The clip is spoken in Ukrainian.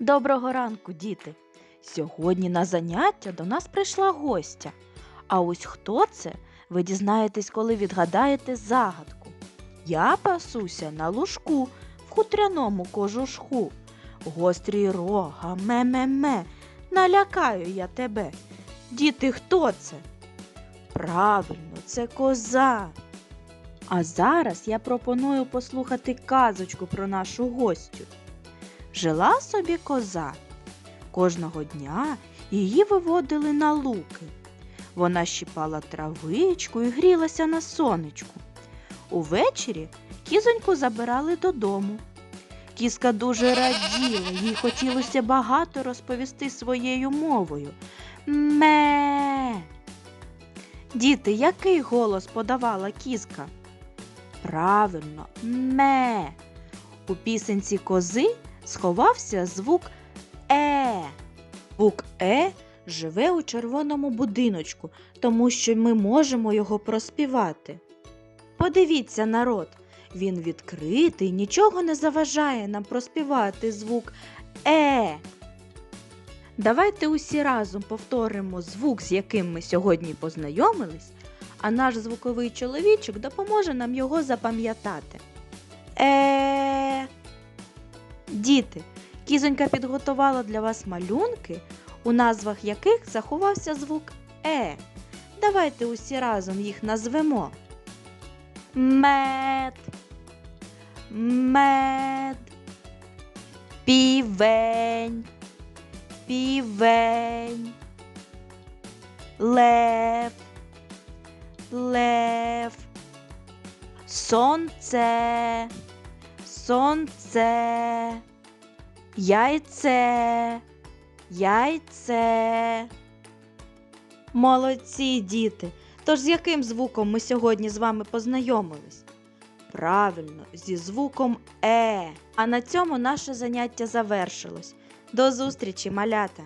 Доброго ранку, діти! Сьогодні на заняття до нас прийшла гостя. А ось хто це, ви дізнаєтесь, коли відгадаєте загадку. Я пасуся на лужку в хутряному кожушку. Гострі рога, ме-ме-ме, налякаю я тебе. Діти, хто це? Правильно, це коза. А зараз я пропоную послухати казочку про нашу гостю. Жила собі коза. Кожного дня її виводили на луки. Вона щипала травичку і грілася на сонечку. Увечері кізоньку забирали додому. Кізка дуже раділа, їй хотілося багато розповісти своєю мовою. Ме. Діти, який голос подавала кізка? Правильно, ме. У пісенці кози сховався звук Е. Звук Е живе у червоному будиночку, тому що ми можемо його проспівати. Подивіться, народ, він відкритий, нічого не заважає нам проспівати звук Е. Давайте усі разом повторимо звук, з яким ми сьогодні познайомились, а наш звуковий чоловічок допоможе нам його запам'ятати. Е. Діти, кізонька підготувала для вас малюнки, у назвах яких заховався звук Е. Давайте усі разом їх назвемо. Мед. Мед. Півень. Півень. Лев. Лев. Сонце. Сонце. Яйце. Яйце. Молодці, діти. Тож з яким звуком ми сьогодні з вами познайомились? Правильно, зі звуком Е. А на цьому наше заняття завершилось. До зустрічі, малята!